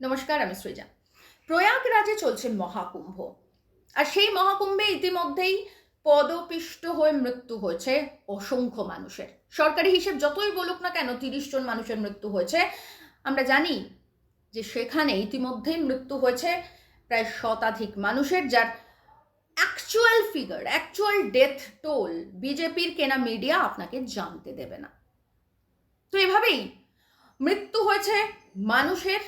নমস্কার, আমি সৃজা। প্রয়াগরাজে চলছে মহাকুম্ভ। আর সেই মহাকুম্ভে ইতিমধ্যেই পদপিষ্ট হয়ে মৃত্যু হয়েছে অসংখ্য মানুষের। সরকারি হিসেব যতই বলুক না কেন, তিরিশ জন মানুষের মৃত্যু হয়েছে। আমরা জানি যে সেখানে ইতিমধ্যেই মৃত্যু হয়েছে প্রায় শতাধিক মানুষের, যার actual figure actual death toll বিজেপির কেনা মিডিয়া আপনাকে জানতে দেবে না। তো এভাবেই মৃত্যু হয়েছে মানুষের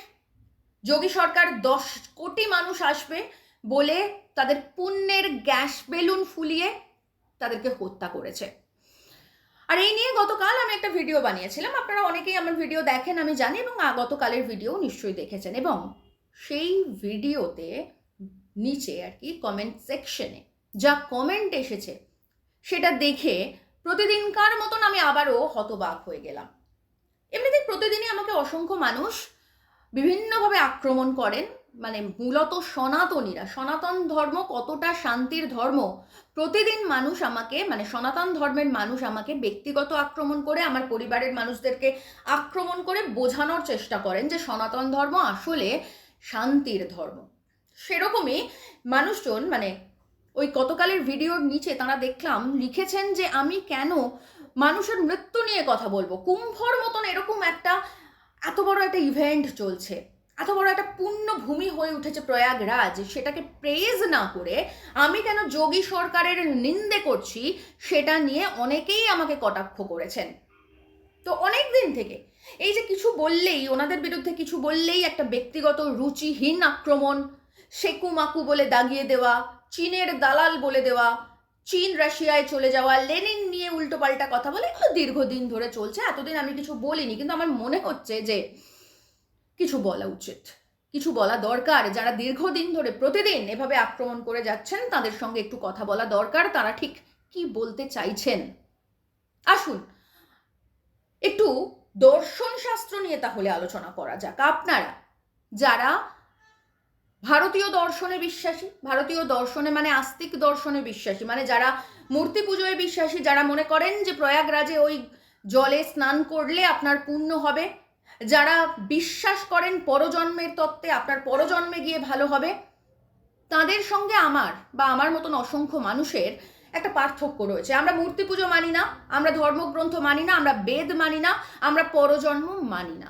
যোগী সরকার দশ কোটি মানুষ আসবে বলে তাদের পুণ্যের গ্যাস বেলুন ফুলিয়ে তাদেরকে হত্যা করেছে। আর এই নিয়ে গতকাল আমি একটা ভিডিও বানিয়েছিলাম। আপনারা অনেকেই আমার ভিডিও দেখেন, আমি জানি, এবং গতকালের ভিডিও নিশ্চয়ই দেখেছেন। এবং সেই ভিডিওতে নিচে আর কি কমেন্ট সেকশনে যা কমেন্ট এসেছে, সেটা দেখে প্রতিদিনকার মতন আমি আবারও হতবাক হয়ে গেলাম। এমনিতেই প্রতিদিনই আমাকে অসংখ্য মানুষ বিভিন্নভাবে আক্রমণ করেন। মানে মূলত সনাতনীরা, সনাতন ধর্ম কতটা শান্তির ধর্ম? প্রতিদিন মানুষ আমাকে মানে সনাতন ধর্মের মানুষ আমাকে ব্যক্তিগত আক্রমণ করে, আমার পরিবারের মানুষদেরকে আক্রমণ করে বোঝানোর চেষ্টা করেন যে সনাতন ধর্ম আসলে শান্তির ধর্ম। সেরকমই মানুষজন মানে ওই গতকালের ভিডিওর নিচে তারা দেখলাম, লিখেছেন যে আমি কেন মানুষের মৃত্যু নিয়ে কথা বলব? কুম্ভর মতন এরকম একটা এত বড় একটা ইভেন্ট চলছে, এত বড় একটা পূর্ণ ভূমি হয়ে উঠেছে প্রয়াগরাজ, সেটাকে প্রেজ না করে আমি কেন যোগী সরকারের নিন্দে করছি সেটা নিয়ে অনেকেই আমাকে কটাক্ষ করেছেন। তো অনেক দিন থেকে এই যে কিছু বললেই, ওনাদের বিরুদ্ধে কিছু বললেই একটা ব্যক্তিগত রুচিহীন আক্রমণ সেকু মাকু বলে দাগিয়ে দেওয়া, চীনের দালাল বলে দেওয়া চীন রাশিয়ায় চলে যাওয়া, লেনিন নিয়ে উল্টোপাল্টা কথা বলে এগুলো দীর্ঘদিন ধরে চলছে। এতদিন আমি কিছু বলিনি, কিন্তু আমার মনে হচ্ছে যে কিছু বলা উচিত। কিছু বলা দরকার। যারা দীর্ঘদিন ধরে প্রতিদিন এভাবে আক্রমণ করে যাচ্ছেন, তাদের সঙ্গে একটু কথা বলা দরকার। তারা ঠিক কি বলতে চাইছেন? আসুন, একটু দর্শন শাস্ত্র নিয়ে তাহলে আলোচনা করা যাক। আপনারা, যারা ভারতীয় দর্শনে বিশ্বাসী, ভারতীয় দর্শনে মানে আস্তিক দর্শনে বিশ্বাসী মানে যারা মূর্তি পুজোয় বিশ্বাসী, যারা মনে করেন যে প্রয়াগরাজে ওই জলে স্নান করলে আপনার পুণ্য হবে, যারা বিশ্বাস করেন পরজন্মের তত্ত্বে আপনার পরজন্মে গিয়ে ভালো হবে, তাদের সঙ্গে আমার বা আমার মতন অসংখ্য মানুষের একটা পার্থক্য রয়েছে। আমরা মূর্তি পুজো মানি না, আমরা ধর্মগ্রন্থ মানি না, আমরা বেদ মানি না, আমরা পরজন্ম মানি না।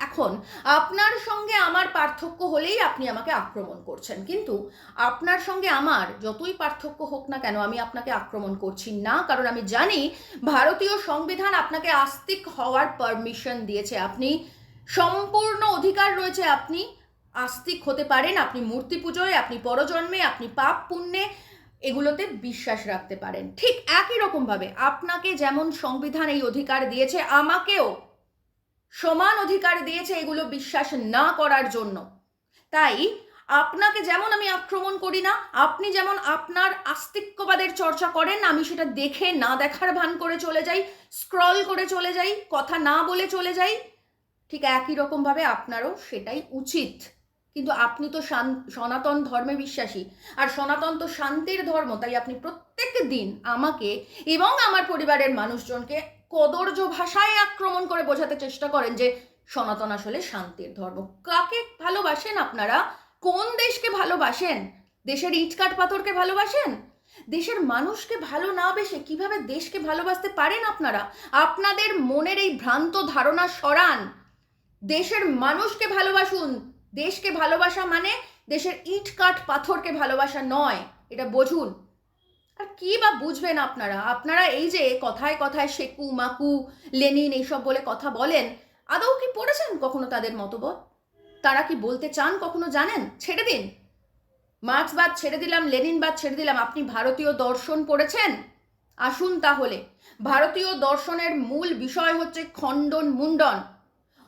এখন আপনার সঙ্গে আমার পার্থক্য হলেই আপনি আমাকে আক্রমণ করছেন। কিন্তু আপনার সঙ্গে আমার যতই পার্থক্য হোক না কেন আমি আপনাকে আক্রমণ করছি না, কারণ আমি জানি ভারতীয় সংবিধান আপনাকে আস্তিক হওয়ার পারমিশন দিয়েছে। আপনি সম্পূর্ণ অধিকার রয়েছে, আপনি আস্তিক হতে পারেন, আপনি মূর্তি পুজোয়, আপনি পরজন্মে, আপনি পাপ পুণ্যে এগুলোতে বিশ্বাস রাখতে পারেন। ঠিক একই রকমভাবে আপনাকে যেমন সংবিধান এই অধিকার দিয়েছে, আমাকেও সমান অধিকার দিয়েছে এগুলো বিশ্বাস না করার জন্য। তাই আপনাকে যেমন আমি আক্রমণ করি না, আপনি যেমন আপনার আস্তিক্যবাদের চর্চা করেন, আমি সেটা দেখে না দেখার ভান করে চলে যাই স্ক্রল করে চলে যাই, কথা না বলে চলে যাই, ঠিক একই রকমভাবে আপনারও সেটাই উচিত। কিন্তু আপনি তো সনাতন ধর্মে বিশ্বাসী। আর সনাতন তো শান্তির ধর্ম, তাই আপনি প্রত্যেক দিন আমাকে এবং আমার পরিবারের মানুষজনকে কদর্য ভাষায় আক্রমণ করে বোঝাতে চেষ্টা করেন যে সনাতন আসলে শান্তির ধর্ম। কাকে ভালোবাসেন আপনারা? কোন দেশকে ভালোবাসেন? দেশের ইটকাট পাথরকে ভালোবাসেন? দেশের মানুষকে ভালো না বেসে কীভাবে দেশকে ভালোবাসতে পারেন আপনারা? আপনাদের মনের এই ভ্রান্ত ধারণা সরান। দেশের মানুষকে ভালোবাসুন। দেশকে ভালোবাসা মানে দেশের ইট কাঠ পাথরকে ভালোবাসা নয়, এটা বুঝুন। আর কি বা বুঝবেন আপনারা? আপনারা এই যে কথায় কথায় শেকু, মাকু, লেনিন এইসব বলে কথা বলেন, আদৌ কি পড়েছেন কখনো তাদের মতবোধ? তারা কি বলতে চান কখনো জানেন? ছেড়ে দিন। মার্ক্সবাদ ছেড়ে দিলাম লেনিনবাদ ছেড়ে দিলাম, আপনি ভারতীয় দর্শন পড়েছেন? আসুন তাহলে। ভারতীয় দর্শনের মূল বিষয় হচ্ছে খণ্ডন মুন্ডন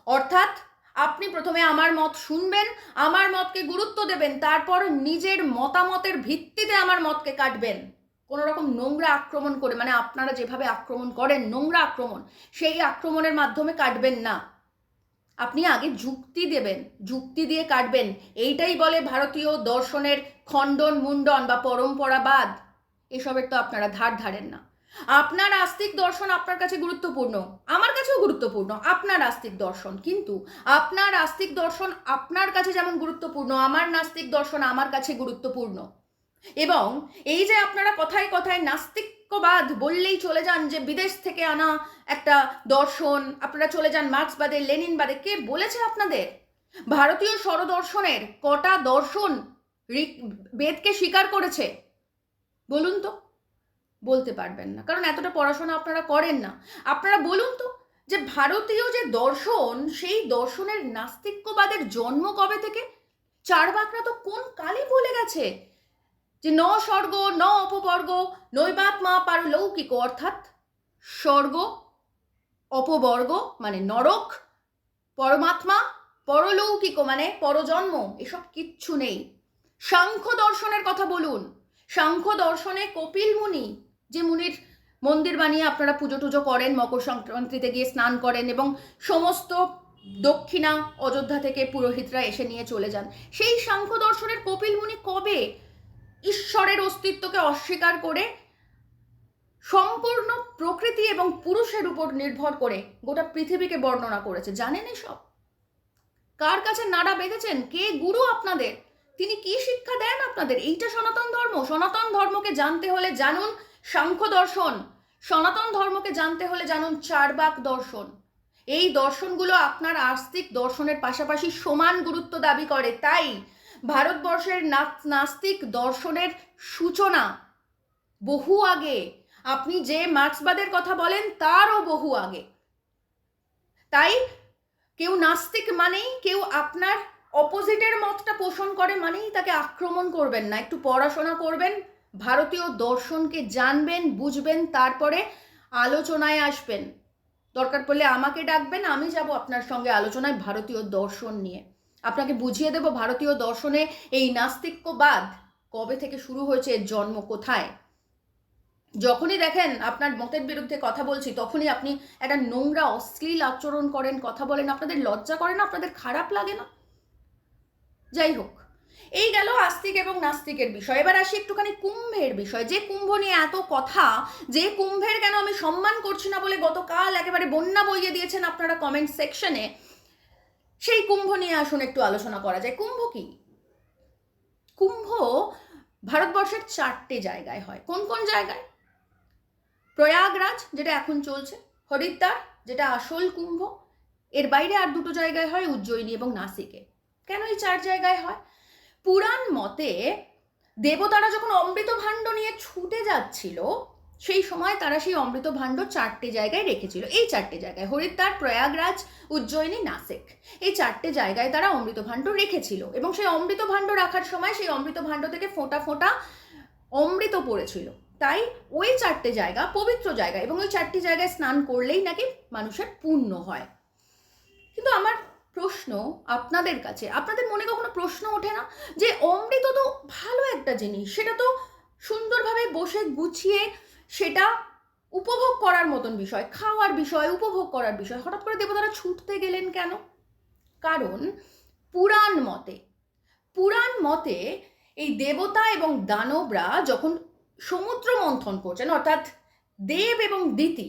অর্থাৎ আপনি প্রথমে আমার মত শুনবেন, আমার মতকে গুরুত্ব দেবেন, তারপর নিজের মতামতের ভিত্তিতে আমার মতকে কাটবেন। কোনো রকম নোংরা আক্রমণ করে মানে আপনারা যেভাবে আক্রমণ করেন, নোংরা আক্রমণ, সেই আক্রমণের মাধ্যমে কাটবেন না। আপনি আগে যুক্তি দেবেন, যুক্তি দিয়ে কাটবেন। এইটাই বলে ভারতীয় দর্শনের খণ্ডন মুন্ডন বা পরম্পরাবাদ। এসবের তো আপনারা ধার ধারেন না। আপনার আস্তিক দর্শন আপনার কাছে গুরুত্বপূর্ণ, আমার কাছেও গুরুত্বপূর্ণ, আপনার আস্তিক দর্শন। কিন্তু আপনার আস্তিক দর্শন আপনার কাছে যেমন গুরুত্বপূর্ণ, আমার নাস্তিক দর্শন আমার কাছে গুরুত্বপূর্ণ। এবং এই যে আপনারা কথায় কথায় নাস্তিক্যবাদ বললেই চলে যান যে বিদেশ থেকে আনা একটা দর্শন, আপনারা চলে যান মার্ক্সবাদে, লেনিনবাদে, কে বলেছে আপনাদের? ভারতীয় স্বরদর্শনের কটা দর্শন বেদকে স্বীকার করেছে? বলুন তো। বলতে পারবেন না। কারণ এতটা পড়াশোনা আপনারা করেন না। আপনারা বলুন তো যে ভারতীয় যে দর্শন, সেই দর্শনের নাস্তিক্যবাদের জন্ম কবে থেকে? চারবাকরা তো কোন কালে বলে গেছে? যে ন স্বর্গ, ন অপবর্গ, নৈবাত্মা পারলৌকিক, অর্থাৎ স্বর্গ, অপবর্গ মানে নরক, পরমাত্মা, পরলৌকিক মানে পরজন্ম, এসব কিচ্ছু নেই। সাংখ্য দর্শনের কথা বলুন। সাংখ্য দর্শনে কপিল মুনি যে মুনির মন্দির বানিয়ে আপনারা পুজো টুজো করেন, মকর সংক্রান্তিতে গিয়ে স্নান করেন এবং সমস্ত দক্ষিণা অযোধ্যা থেকে পুরোহিতরা এসে নিয়ে চলে যান। সেই সাংখ্য দর্শনের কপিল মুনি কবে ঈশ্বরের অস্তিত্বকে অস্বীকার করে সম্পূর্ণ প্রকৃতি এবং পুরুষের উপর নির্ভর করে গোটা পৃথিবীকে বর্ণনা করেছে? জানেন এসব? কার কাছে নাড়া বেঁধেছেন? কে গুরু আপনাদের? তিনি কি শিক্ষা দেন আপনাদের? এইটা সনাতন ধর্ম। সনাতন ধর্মকে জানতে হলে জানুন সাংখ্য দর্শন। সনাতন ধর্মকে জানতে হলে জানুন চারবাক দর্শন। এই দর্শনগুলো আপনার আস্তিক দর্শনের পাশাপাশি সমান গুরুত্ব দাবি করে। তাই ভারতবর্ষের নাস্তিক দর্শনের সূচনা বহু আগে। আপনি যে মার্ক্সবাদের কথা বলেন, তারও বহু আগে। তাই কেউ নাস্তিক মানেই কেউ আপনার অপোজিটের মতটা পোষণ করে মানেই তাকে আক্রমণ করবেন না। একটু পড়াশোনা করবেন ভারতীয় দর্শনকে জানবেন, বুঝবেন, তারপরে আলোচনায় আসবেন। দরকার পড়লে আমাকে ডাকবেন, আমি যাব আপনার সঙ্গে আলোচনায় ভারতীয় দর্শন নিয়ে। আপনাকে বুঝিয়ে দেব ভারতীয় দর্শনে এই নাস্তিক্যবাদ কবে থেকে শুরু হয়েছে, এর জন্ম কোথায়? যখনই দেখেন আপনার মতের বিরুদ্ধে কথা বলছি, তখনই আপনি একটা নোংরা, অশ্লীল আচরণ করেন, কথা বলেন, আপনাদের লজ্জা করে না, আপনাদের খারাপ লাগে না? যাই হোক। এই গেল আস্তিক এবং নাস্তিকের বিষয়। এবার আসি একটুখানি কুম্ভের বিষয়। যে কুম্ভ নিয়ে এত কথা, যে কুম্ভের কেন আমি সম্মান করছি না বলে গতকাল একেবারে বন্যা বইয়ে দিয়েছেন আপনারা কমেন্ট সেকশনে সেই কুম্ভ নিয়ে আসুন একটু আলোচনা করা যায়। কুম্ভ কি? কুম্ভ ভারতবর্ষের চারটে জায়গায় হয়। কোন কোন জায়গায়? প্রয়াগরাজ, যেটা এখন চলছে, হরিদ্বার, যেটা আসল কুম্ভ, এর বাইরে আর দুটো জায়গায় হয় উজ্জয়িনী এবং নাসিকে। কেন এই চার জায়গায় হয়? পুরাণ মতে দেবতারা যখন অমৃত ভাণ্ড নিয়ে ছুটে যাচ্ছিল, সেই সময় তারা সেই অমৃত ভাণ্ড চারটে জায়গায় রেখেছিল। এই চারটে জায়গায় হরিদ্বার, প্রয়াগরাজ, উজ্জয়িনী, নাসিক। এই চারটে জায়গায় তারা অমৃত ভাণ্ড রেখেছিল এবং সেই অমৃত ভাণ্ড রাখার সময় সেই অমৃত ভাণ্ড থেকে ফোঁটা ফোঁটা অমৃত পড়েছিল। তাই ওই চারটে জায়গা পবিত্র জায়গা এবং ওই চারটি জায়গায় স্নান করলেই নাকি মানুষের পুণ্য হয়। কিন্তু আমার প্রশ্ন আপনাদের কাছে। আপনাদের মনে কখনো প্রশ্ন ওঠে না যে অমৃত তো ভালো একটা জিনিস, সেটা তো সুন্দরভাবে বসে গুছিয়ে সেটা উপভোগ করার মতন বিষয়, খাওয়ার বিষয়, উপভোগ করার বিষয়। হঠাৎ করে দেবতারা ছুটতে গেলেন কেন? কারণ পুরাণ মতে পুরাণ মতে এই দেবতা এবং দানবরা যখন সমুদ্র মন্থন করছেন, অর্থাৎ দেব এবং দিতি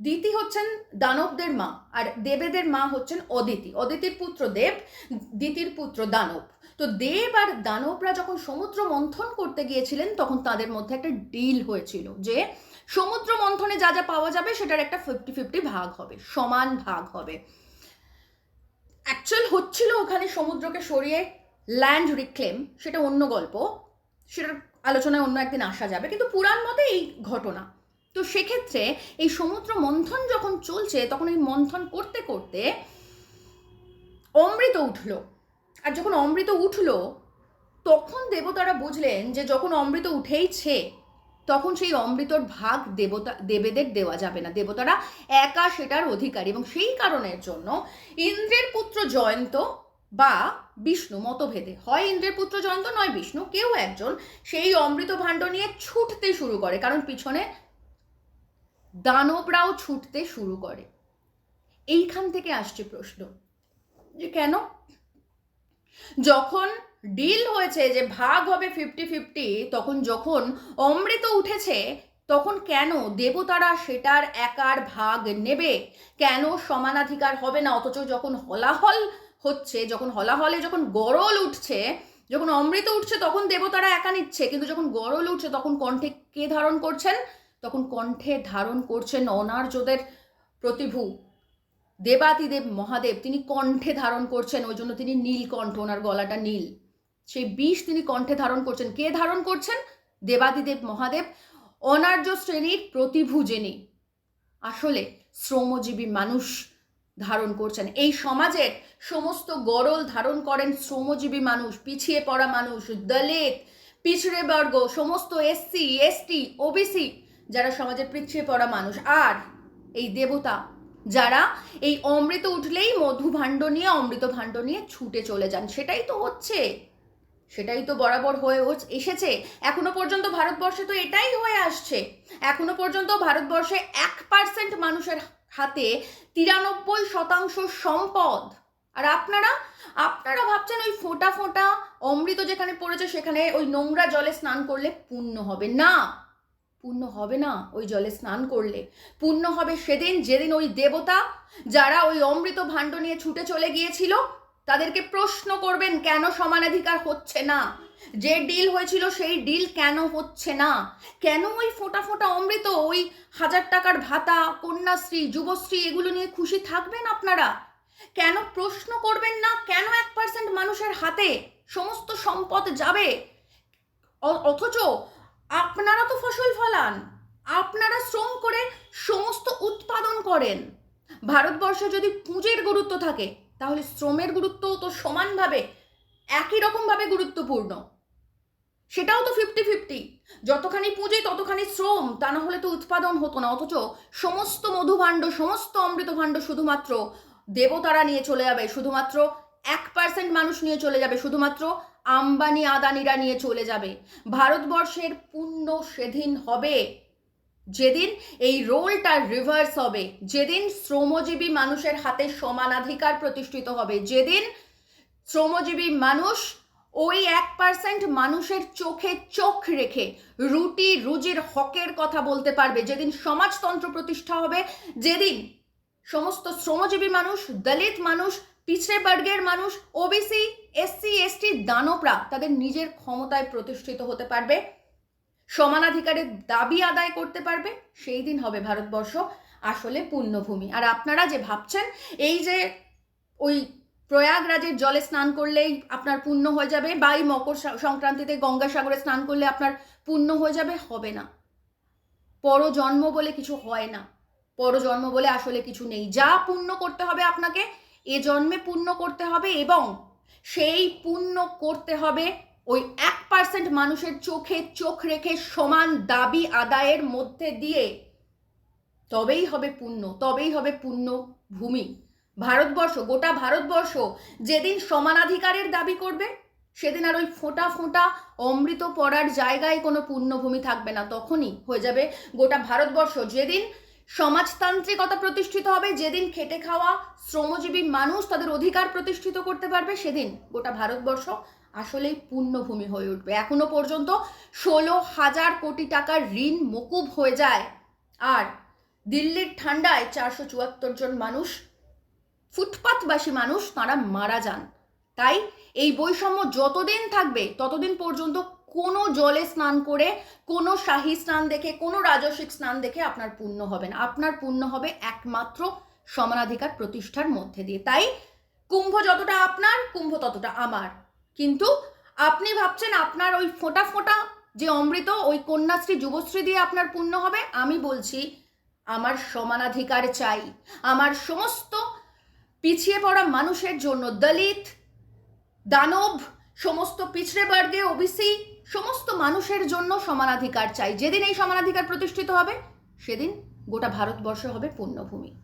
দিতি হচ্ছেন দানবদের মা, আর দেবেদের মা হচ্ছেন অদিতি। অদিতির পুত্র দেব দিতির পুত্র দানব। তো দেব আর দানবরা যখন সমুদ্র মন্থন করতে গিয়েছিলেন, তখন তাদের মধ্যে একটা ডিল হয়েছিল যে, সমুদ্র মন্থনে যা যা পাওয়া যাবে, সেটার একটা ফিফটি ফিফটি ভাগ হবে, সমান ভাগ হবে। অ্যাকচুয়াল হচ্ছিল ওখানে সমুদ্রকে সরিয়ে ল্যান্ড রিক্লেম সেটা অন্য গল্প। সেটার আলোচনায় অন্য একদিন আসা যাবে, কিন্তু পুরাণ মতে এই ঘটনা। তো সেক্ষেত্রে এই সমুদ্র মন্থন যখন চলছে, তখন এই মন্থন করতে করতে অমৃত উঠল। আর যখন অমৃত উঠল, তখন দেবতারা বুঝলেন যে যখন অমৃত উঠেইছে, তখন সেই অমৃতর ভাগ দেবতা, দেবেদের দেওয়া যাবে না। দেবতারা একা সেটার অধিকারী এবং সেই কারণের জন্য ইন্দ্রের পুত্র জয়ন্ত বা বিষ্ণু মতভেদে। হয় ইন্দ্রের পুত্র জয়ন্ত, নয় বিষ্ণু। কেউ একজন সেই অমৃত ভাণ্ড নিয়ে ছুটতে শুরু করে, কারণ পিছনে দানবরাও ছুটতে শুরু করে। এইখান থেকে আসছে প্রশ্ন যে কেন? যখন ডিল হয়েছে যে ভাগ হবে ফিফটি ফিফটি তখন যখন অমৃত উঠেছে, তখন কেন দেবতারা সেটার একার ভাগ নেবে? কেন সমানাধিকার হবে না? অথচ যখন হলাহল হচ্ছে, যখন হলাহলে যখন গরল উঠছে, যখন অমৃত উঠছে, তখন দেবতারা একা নিচ্ছে। কিন্তু যখন গরল উঠছে, তখন কণ্ঠে কে ধারণ করছেন? তখন কণ্ঠে ধারণ করছেন অনার্যদের প্রতিভু। দেবাতিদেব মহাদেব, তিনি কণ্ঠে ধারণ করছেন, ওই জন্য তিনি নীল কণ্ঠ, ওনার গলাটা নীল। সেই বিষ তিনি কণ্ঠে ধারণ করছেন। কে ধারণ করছেন? দেবাদিদেব মহাদেব, অনার্য শ্রেণির প্রতিভু যিনি। আসলে শ্রমজীবী মানুষ ধারণ করছেন। এই সমাজের সমস্ত গরল ধারণ করেন শ্রমজীবী মানুষ, পিছিয়ে পড়া মানুষ, দলিত, পিছড়ে বর্গ, সমস্ত এসসি, এসটি, ওবিসি যারা সমাজের পিছিয়ে পড়া মানুষ। আর এই দেবতা, যারা এই অমৃত উঠলেই মধু ভাণ্ড নিয়ে অমৃত ভাণ্ড নিয়ে ছুটে চলে যান। সেটাই তো হচ্ছে। সেটাই তো বরাবর হয়ে এসেছে। এখনও পর্যন্ত ভারতবর্ষে তো এটাই হয়ে আসছে। এখনও পর্যন্ত ভারতবর্ষে এক পার্সেন্ট মানুষের হাতে তিরানব্বই শতাংশ সম্পদ। আর আপনারা আপনারা ভাবছেন ওই ফোঁটা ফোঁটা অমৃত যেখানে পড়েছে, সেখানে ওই নোংরা জলে স্নান করলে পুণ্য হবে। না! পুণ্য হবে না ওই জলে স্নান করলে। পুণ্য হবে সেদিন, যেদিন ওই দেবতা যারা ওই অমৃত ভাণ্ড নিয়ে ছুটে চলে গিয়েছিল, তাদেরকে প্রশ্ন করবেন, কেন সমানাধিকার হচ্ছে না? যে ডিল হয়েছিল সেই ডিল কেন হচ্ছে না? কেন ওই ফোঁটা ফোঁটা অমৃত, ওই হাজার টাকার ভাতা, কন্যাশ্রী, যুবশ্রী, এগুলো নিয়ে খুশি থাকবেন আপনারা? কেন প্রশ্ন করবেন না, কেন এক পার্সেন্ট মানুষের হাতে সমস্ত সম্পদ যাবে? অথচ আপনারা তো ফসল ফলান। আপনারা শ্রম করে সমস্ত উৎপাদন করেন। ভারতবর্ষে যদি পুঁজের গুরুত্ব থাকে, তাহলে শ্রমের গুরুত্বও তো সমানভাবে, একই রকমভাবে গুরুত্বপূর্ণ। সেটাও তো ফিফটি ফিফটি যতখানি পুঁজি, ততখানি শ্রম, তা না হলে তো উৎপাদন হতো না। অথচ সমস্ত মধুভাণ্ড, সমস্ত অমৃতভাণ্ড শুধুমাত্র দেবতারা নিয়ে চলে যাবে। শুধুমাত্র এক পার্সেন্ট মানুষ নিয়ে চলে যাবে। শুধুমাত্র আম্বানি আদানিরা নিয়ে চলে যাবে। ভারতবর্ষের পুণ্য সেদিন হবে। যেদিন এই রোলটা রিভার্স হবে। যেদিন শ্রমজীবী মানুষের হাতে সমানাধিকার প্রতিষ্ঠিত হবে। যেদিন শ্রমজীবী মানুষ ওই এক পার্সেন্ট মানুষের চোখে চোখ রেখে রুটি রুজির হকের কথা বলতে পারবে। যেদিন সমাজতন্ত্র প্রতিষ্ঠা হবে, যেদিন সমস্ত শ্রমজীবী মানুষ, দলিত মানুষ পিছড়ে বর্গের মানুষ ওবিসি এসসি এসটি দানবরা তাদের নিজের ক্ষমতায় প্রতিষ্ঠিত হতে পারবে, সমানাধিকারের দাবি আদায় করতে পারবে, সেই দিন হবে ভারতবর্ষ আসলে পুণ্যভূমি আর আপনারা যে ভাবছেন, এই যে ওই প্রয়াগরাজের জলে স্নান করলেই আপনার পুণ্য হয়ে যাবে বা এই মকর সংক্রান্তিতে গঙ্গাসাগরে স্নান করলে আপনার পুণ্য হয়ে যাবে, হবে না। পরজন্ম বলে কিছু হয় না। পরজন্ম বলে আসলে কিছু নেই। যা পুণ্য করতে হবে আপনাকে এ জন্মে পূর্ণ করতে হবে এবং সেই পুণ্য করতে হবে ওই এক পার্সেন্ট মানুষের চোখে, চোখ রেখে সমান দাবি আদায়ের মধ্যে দিয়ে। তবেই হবে পুণ্য, তবেই হবে পুণ্য ভূমি। ভারতবর্ষ, গোটা ভারতবর্ষ যেদিন সমানাধিকারের দাবি করবে, সেদিন আর ওই ফোঁটা ফোঁটা অমৃত পড়ার জায়গায় কোনো পুণ্যভূমি থাকবে না, তখনই হয়ে যাবে গোটা ভারতবর্ষ। যেদিন সমাজতান্ত্রিকতা প্রতিষ্ঠিত হবে, যেদিন খেটে খাওয়া শ্রমজীবী মানুষ তাদের অধিকার প্রতিষ্ঠিত করতে পারবে, সেদিন গোটা ভারতবর্ষ আসলেই পুণ্যভূমি হয়ে উঠবে। এখনও পর্যন্ত ষোলো হাজার কোটি টাকার ঋণ মকুব হয়ে যায় আর দিল্লির ঠান্ডায় চারশো চুয়াত্তর জন মানুষ, ফুটপাতবাসী মানুষ, তারা মারা যান। তাই এই বৈষম্য যতদিন থাকবে, ততদিন পর্যন্ত কোনো জলে স্নান করে, কোনো শাহী স্নান দেখে, কোনো রাজস্বিক স্নান দেখে আপনার পুণ্য হবে না। আপনার পুণ্য হবে একমাত্র সমানাধিকার প্রতিষ্ঠার মধ্যে দিয়ে। তাই কুম্ভ যতটা আপনার, কুম্ভ ততটা আমার। কিন্তু আপনি ভাবছেন আপনার ওই ফোঁটা ফোঁটা যে অমৃত, ওই কন্যাশ্রী, যুবশ্রী দিয়ে আপনার পুণ্য হবে, আমি বলছি আমার সমানাধিকার চাই। আমার সমস্ত পিছিয়ে পড়া মানুষের জন্য, দলিত, দানব, সমস্ত পিছড়ে বর্গে, ওবিসি সমস্ত মানুষের জন্য সমানাধিকার চাই। যেদিন এই সমানাধিকার প্রতিষ্ঠিত হবে, সেদিন গোটা ভারতবর্ষ হবে পুণ্যভূমি